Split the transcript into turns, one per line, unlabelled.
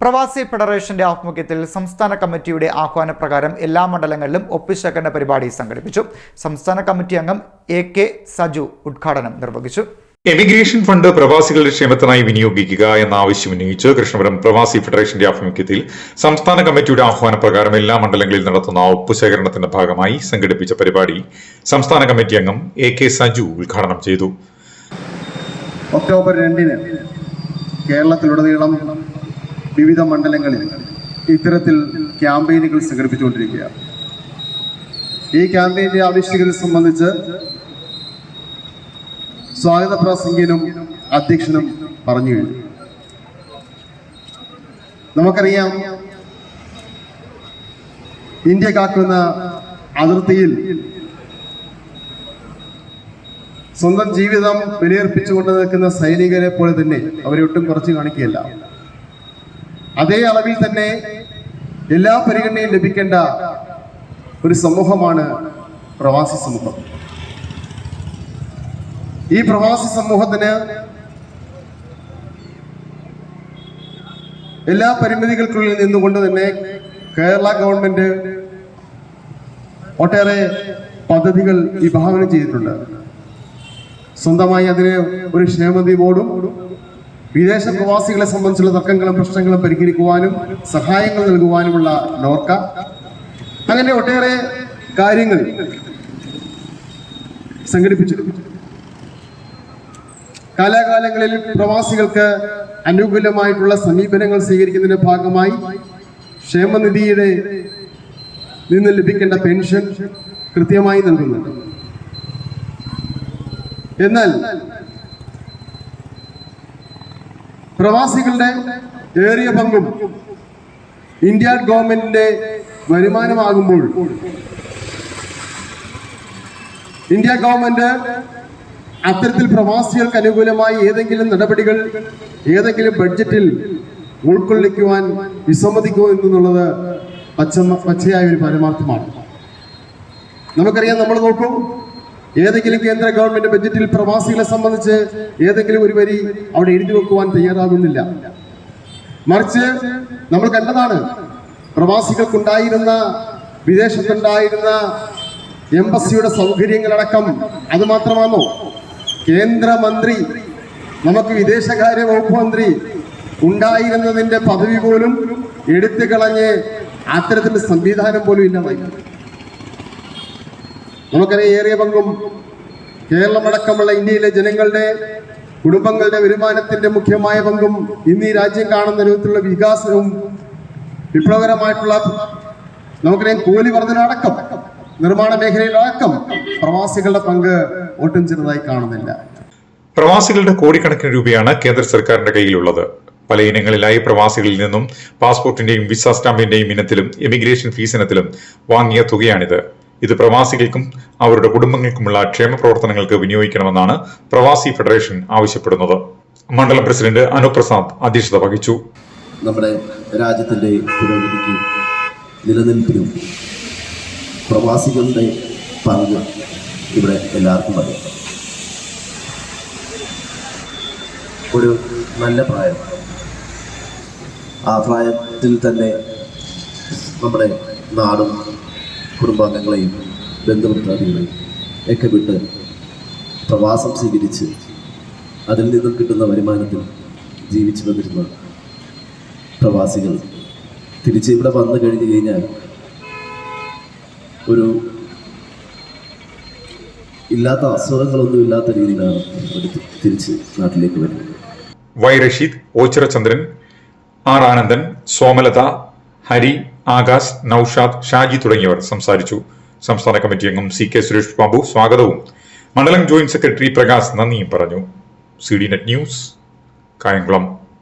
പ്രവാസി ഫെഡറേഷന്റെ ആഭിമുഖ്യത്തിൽ സംസ്ഥാന കമ്മിറ്റിയുടെ ആഹ്വാനപ്രകാരം എല്ലാ മണ്ഡലങ്ങളിലും ഒപ്പിശേഖരണ പരിപാടി സംഘടിപ്പിച്ചു. സംസ്ഥാന കമ്മിറ്റി അംഗം എ കെ സജു ഉദ്ഘാടനം നിർവഹിച്ചു.
എമിഗ്രേഷൻ ഫണ്ട് പ്രവാസികളുടെ ക്ഷേമത്തിനായി വിനിയോഗിക്കുക എന്ന ആവശ്യം ഉന്നയിച്ച് കൃഷ്ണപുരം പ്രവാസി ഫെഡറേഷന്റെ ആഭിമുഖ്യത്തിൽ സംസ്ഥാന കമ്മിറ്റിയുടെ ആഹ്വാനപ്രകാരം എല്ലാ മണ്ഡലങ്ങളിൽ നടത്തുന്ന ഒപ്പുശേഖരണത്തിന്റെ ഭാഗമായി സംഘടിപ്പിച്ച പരിപാടി സംസ്ഥാന കമ്മിറ്റി അംഗം എ കെ സജു ഉദ്ഘാടനം ചെയ്തു.
ഒക്ടോബർ രണ്ടിന് കേരളത്തിലുടനീളം വിവിധ മണ്ഡലങ്ങളിൽ ഇത്തരത്തിൽ ക്യാമ്പയിനുകൾ സംഘടിപ്പിച്ചുകൊണ്ടിരിക്കുകയാണ് ഈ ക്യാമ്പയിന്റെ ആവശ്യകത സംബന്ധിച്ച് സ്വാഗത പ്രാസംഗ്യനും അധ്യക്ഷനും പറഞ്ഞു കഴിഞ്ഞു. നമുക്കറിയാം ഇന്ത്യ കാക്കുന്ന അതിർത്തിയിൽ സ്വന്തം ജീവിതം വിലയർപ്പിച്ചുകൊണ്ട് നിൽക്കുന്ന സൈനികരെ പോലെ തന്നെ അവരെ ഒട്ടും കുറച്ച് കാണിക്കുകയല്ല. അതേ അളവിൽ തന്നെ എല്ലാ പരിഗണനയും ലഭിക്കേണ്ട ഒരു സമൂഹമാണ് പ്രവാസി സമൂഹം. ഈ പ്രവാസി സമൂഹത്തിന് എല്ലാ പരിമിതികൾക്കുള്ളിൽ നിന്നുകൊണ്ട് തന്നെ കേരള ഗവൺമെന്റ് ഒട്ടേറെ പദ്ധതികൾ വിഭാവനം ചെയ്തിട്ടുണ്ട്. സ്വന്തമായി അതിന് ഒരു ക്ഷേമനിധി ബോർഡും വിദേശ പ്രവാസികളെ സംബന്ധിച്ചുള്ള തർക്കങ്ങളും പ്രശ്നങ്ങളും പരിഹരിക്കുവാനും സഹായങ്ങൾ നൽകുവാനുമുള്ള നോർക്ക. അങ്ങനെ ഒട്ടേറെ കാര്യങ്ങൾ സംഘടിപ്പിച്ചു കാലാകാലങ്ങളിൽ പ്രവാസികൾക്ക് അനുകൂലമായിട്ടുള്ള സമീപനങ്ങൾ സ്വീകരിക്കുന്നതിന്റെ ഭാഗമായി ക്ഷേമനിധിയുടെ നിന്ന് ലഭിക്കേണ്ട പെൻഷൻ കൃത്യമായി നൽകുന്നുണ്ട്. എന്നാൽ പ്രവാസികളുടെ ഏറിയ പങ്കും ഇന്ത്യ ഗവൺമെന്റിന്റെ വരുമാനമാകുമ്പോൾ ഇന്ത്യ ഗവൺമെന്റ് അത്തരത്തിൽ പ്രവാസികൾക്ക് അനുകൂലമായി ഏതെങ്കിലും നടപടികൾ ഏതെങ്കിലും ബഡ്ജറ്റിൽ ഉൾക്കൊള്ളിക്കുവാൻ വിസമ്മതിക്കുമോ എന്നുള്ളത് പച്ച പച്ചയായ ഒരു പരമാർത്ഥമാണ്. നമുക്കറിയാം നമ്മൾ നോക്കൂ. ഏതെങ്കിലും കേന്ദ്ര ഗവൺമെന്റ് ബജറ്റിൽ പ്രവാസികളെ സംബന്ധിച്ച് ഏതെങ്കിലും ഒരു വരി അവിടെ എഴുതി വെക്കുവാൻ തയ്യാറാകുന്നില്ല. മറിച്ച് നമ്മൾ കണ്ടതാണ് പ്രവാസികൾക്കുണ്ടായിരുന്ന വിദേശത്തുണ്ടായിരുന്ന എംബസിയുടെ സൗകര്യങ്ങളടക്കം. അത് മാത്രമാണോ? കേന്ദ്രമന്ത്രി നമുക്ക് വിദേശകാര്യ വകുപ്പ് മന്ത്രി ഉണ്ടായിരുന്നതിന്റെ പദവി പോലും എടുത്തു കളഞ്ഞ് അത്തരത്തിലുള്ള സംവിധാനം പോലും ഇല്ലാതായി. നമുക്കറിയാം ഏറിയ പങ്കും കേരളമടക്കമുള്ള ഇന്ത്യയിലെ ജനങ്ങളുടെ കുടുംബങ്ങളുടെ വരുമാനത്തിന്റെ മുഖ്യമായ പങ്കും ഇന്ന് ഈ രാജ്യം കാണുന്ന രൂപത്തിലുള്ള വികാസവും വിപ്ലവകരമായിട്ടുള്ള നമുക്കറിയാം കൂലി വർധന അടക്കം നിർമ്മാണ മേഖലയിലടക്കം പ്രവാസികളുടെ പങ്ക് ഒട്ടും ചെറുതായി കാണുന്നില്ല.
പ്രവാസികളുടെ കോടിക്കണക്കിന് രൂപയാണ് കേന്ദ്ര സർക്കാരിന്റെ കയ്യിലുള്ളത്. പല ഇനങ്ങളിലായി പ്രവാസികളിൽ നിന്നും പാസ്പോർട്ടിന്റെയും വിസ സ്റ്റാമ്പിന്റെയും ഇനത്തിലും എമിഗ്രേഷൻ ഫീസ് ഇനത്തിലും വാങ്ങിയ തുകയാണിത്. ഇത് പ്രവാസികൾക്കും അവരുടെ കുടുംബങ്ങൾക്കുമുള്ള ക്ഷേമ പ്രവർത്തനങ്ങൾക്ക് വിനിയോഗിക്കണമെന്നാണ് പ്രവാസി ഫെഡറേഷൻ ആവശ്യപ്പെടുന്നത്. മണ്ഡലം പ്രസിഡന്റ് അനുപ്രസാദ് അധ്യക്ഷത വഹിച്ചു.
നമ്മുടെ രാജ്യത്തിന്റെ പുരോഗതിക്കും നിലനിൽപ്പിനും പ്രവാസികളുടെ പങ്ക് ഇവിടെ എല്ലാവർക്കും അറിയാം. ഒരു നല്ല പ്രായം. ആ പ്രായത്തിൽ തന്നെ നമ്മുടെ നാടും കുടുംബാംഗങ്ങളെയും ബന്ധുമിത്രാദികളെയും ഒക്കെ വിട്ട് പ്രവാസം സ്വീകരിച്ച് അതിൽ നിന്നും കിട്ടുന്ന വരുമാനത്തിൽ ജീവിച്ചു വന്നിരുന്ന പ്രവാസികൾ തിരിച്ച് ഇവിടെ വന്നു കഴിഞ്ഞു കഴിഞ്ഞാൽ ഒരു ഇല്ലാത്ത അസുഖങ്ങളൊന്നും ഇല്ലാത്ത രീതിയിലാണ് തിരിച്ച് നാട്ടിലേക്ക് വരുന്നത്.
വൈ റഷീദ് ഓച്ചിറ ചന്ദ്രൻ ആർ ആനന്ദൻ സോമലത ഹരി ആകാശ് നൌഷാദ് ഷാജി തുടങ്ങിയവർ സംസാരിച്ചു. സംസ്ഥാന കമ്മിറ്റി അംഗം സി കെ സുരേഷ് ബാബു സ്വാഗതവും. മണ്ഡലം ജോയിന്റ് സെക്രട്ടറി പ്രകാശ് നന്ദിയും പറഞ്ഞു. C D net news Kayamkulam.